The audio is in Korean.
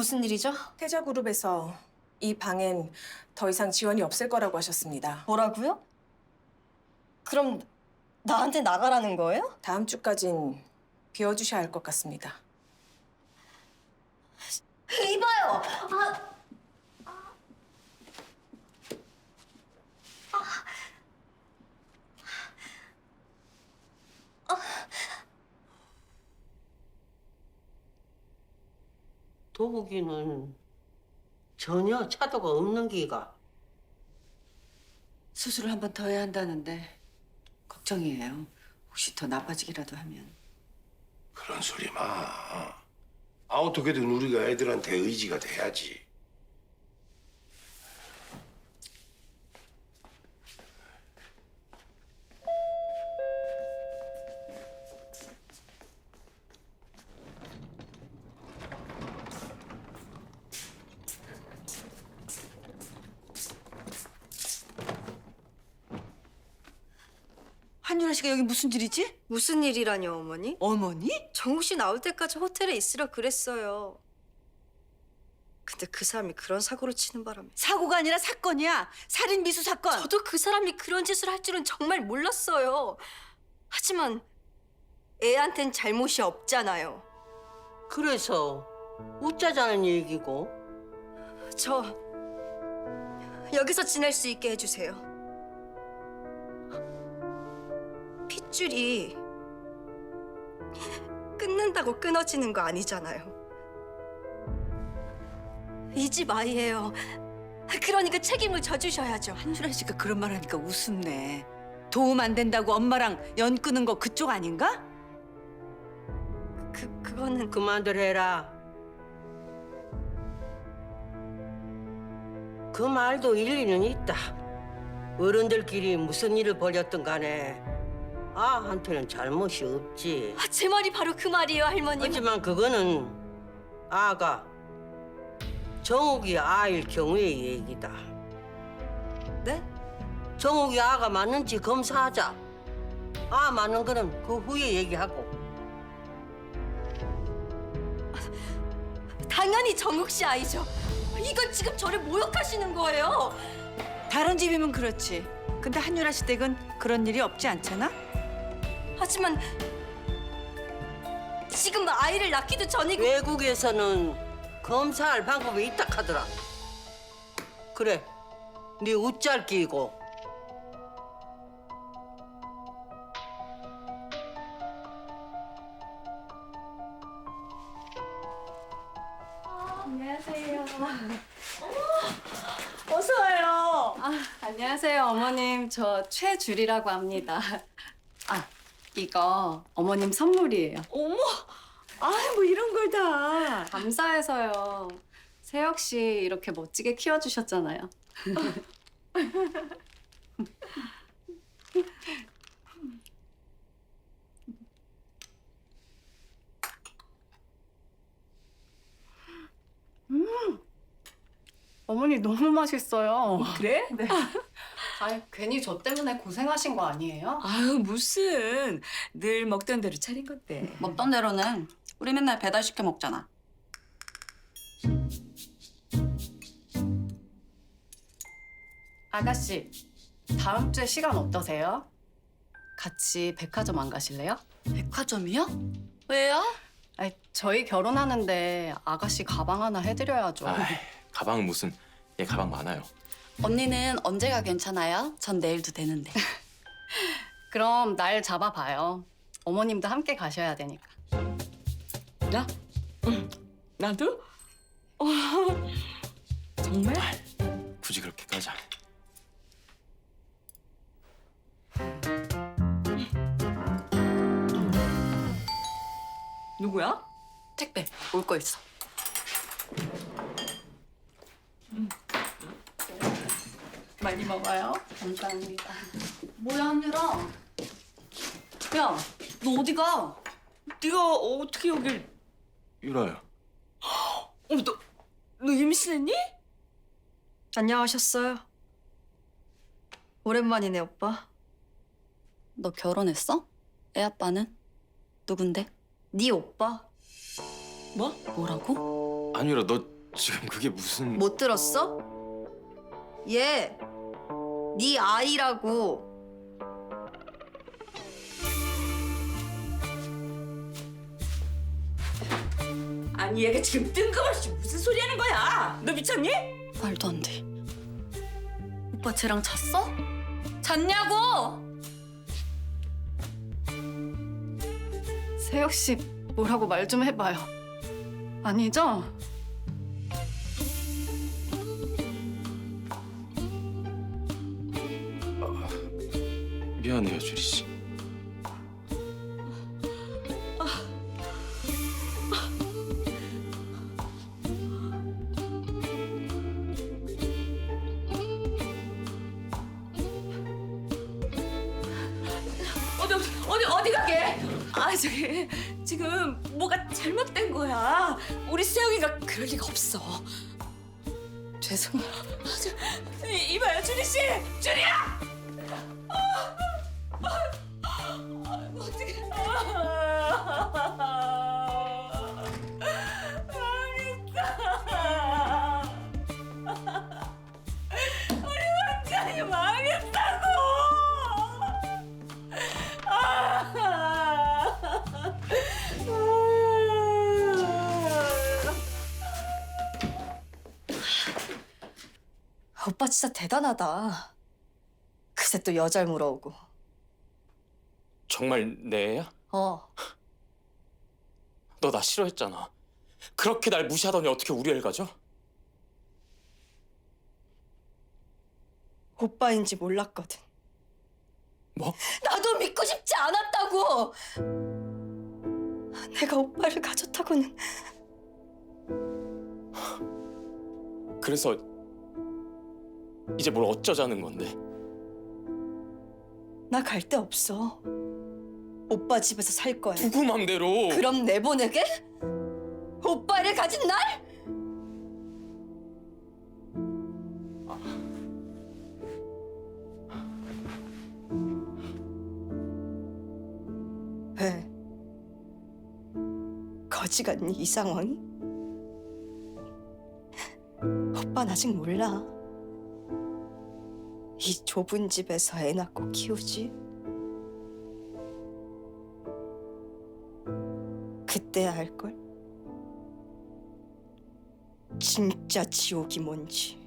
무슨 일이죠? 태자그룹에서 이 방엔 더 이상 지원이 없을 거라고 하셨습니다. 뭐라고요? 그럼 나한테 나가라는 거예요? 다음 주까진 비워주셔야 할 것 같습니다. 이봐요. 아, 도복이는 전혀 차도가 없는 기가. 수술을 한 번 더 해야 한다는데 걱정이에요. 혹시 더 나빠지기라도 하면. 그런 소리 마. 아, 어떻게든 우리가 애들한테 의지가 돼야지. 씨가 여기 무슨 일이지? 무슨 일이라뇨, 어머니? 어머니? 정욱 씨 나올 때까지 호텔에 있으라 그랬어요. 근데 그 사람이 그런 사고를 치는 바람에 사고가 아니라 사건이야. 살인 미수 사건. 저도 그 사람이 그런 짓을 할 줄은 정말 몰랐어요. 하지만 애한텐 잘못이 없잖아요. 그래서 웃자자는 얘기고. 저 여기서 지낼 수 있게 해주세요. 핏줄이 끊는다고 끊어지는 거 아니잖아요. 이 집 아이예요. 그러니까 책임을 져주셔야죠. 한유라 씨가 그런 말 하니까 웃음네. 도움 안 된다고 엄마랑 연 끄는 거 그쪽 아닌가? 그 그거는 그만들 해라. 그 말도 일리는 있다. 어른들끼리 무슨 일을 벌였든 간에 아한테는 잘못이 없지. 아, 제 말이 바로 그 말이에요, 할머님. 하지만 그거는 아가 정욱이 아일 경우의 얘기다. 네? 정욱이 아가 맞는지 검사하자. 아 맞는 거는 그 후에 얘기하고. 당연히 정욱 씨 아이죠. 이건 지금 저를 모욕하시는 거예요. 다른 집이면 그렇지. 근데 한유라 씨 댁은 그런 일이 없지 않잖아? 하지만 지금 아이를 낳기도 전이고 외국에서는 검사할 방법이 있다 하더라. 그래, 네 웃잘 끼고 어서 와요. 아, 안녕하세요, 어머님. 저 최주리라고 합니다. 아, 이거 어머님 선물이에요. 어머! 아, 뭐 이런 걸 다. 감사해서요. 세혁 씨 이렇게 멋지게 키워주셨잖아요. 음, 어머니 너무 맛있어요. 그래? 네. 아, 괜히 저 때문에 고생하신 거 아니에요? 아유, 무슨. 늘 먹던 대로 차린 건데. 먹던 대로는 우리 맨날 배달 시켜 먹잖아. 아가씨, 다음 주에 시간 어떠세요? 같이 백화점 안 가실래요? 백화점이요? 왜요? 아니, 저희 결혼하는데 아가씨 가방 하나 해드려야죠. 아이, 가방은 무슨 얘 가방 많아요. 언니는 언제가 괜찮아요? 전 내일도 되는데. 그럼 날 잡아봐요. 어머님도 함께 가셔야 되니까. 나? 나도? 어, 정말? 굳이 그렇게까지. 누구야? 택배 올 거 있어. 많이 먹어요. 감사합니다. 뭐야 한유라? 야, 너 어디 가? 네가 어떻게 여길... 유라야. 어머, 너, 너 임신했니? 안녕하셨어요. 오랜만이네, 오빠. 너 결혼했어? 애 아빠는? 누군데? 네 오빠. 뭐? 뭐라고? 아니 유라 너 지금 그게 무슨 못 들었어? 얘, 네 아이라고. 아니 얘가 지금 뜬금없이 무슨 소리 하는 거야? 너 미쳤니? 말도 안 돼. 오빠 쟤랑 잤어? 잤냐고! 세혁 씨 뭐라고 말 좀 해봐요. 아니죠? 미안해요 주리 씨. 어디 어디 가게? 아 저기 지금 뭐가 잘못된 거야. 우리 수영이가 그럴 리가 없어. 죄송해요. 아, 저, 이, 이봐요 주리 씨, 주리야. 어떻게? 망했다. 우리 완전히 망했다고. 오빠 진짜 대단하다. 그새 또 여잘 물어오고. 정말 내 애야? 어, 너 나 싫어했잖아. 그렇게 날 무시하더니 어떻게 우리 애를 가져? 오빠인지 몰랐거든. 뭐? 나도 믿고 싶지 않았다고. 내가 오빠를 가졌다고는 그래서 이제 뭘 어쩌자는 건데? 나 갈 데 없어. 오빠 집에서 살 거야. 누구 맘대로? 그럼 내보내게? 오빠를 가진 날? 왜? 거지 같니 이 상황이? 오빠는 아직 몰라. 이 좁은 집에서 애 낳고 키우지. 그때야 알걸? 진짜 지옥이 뭔지.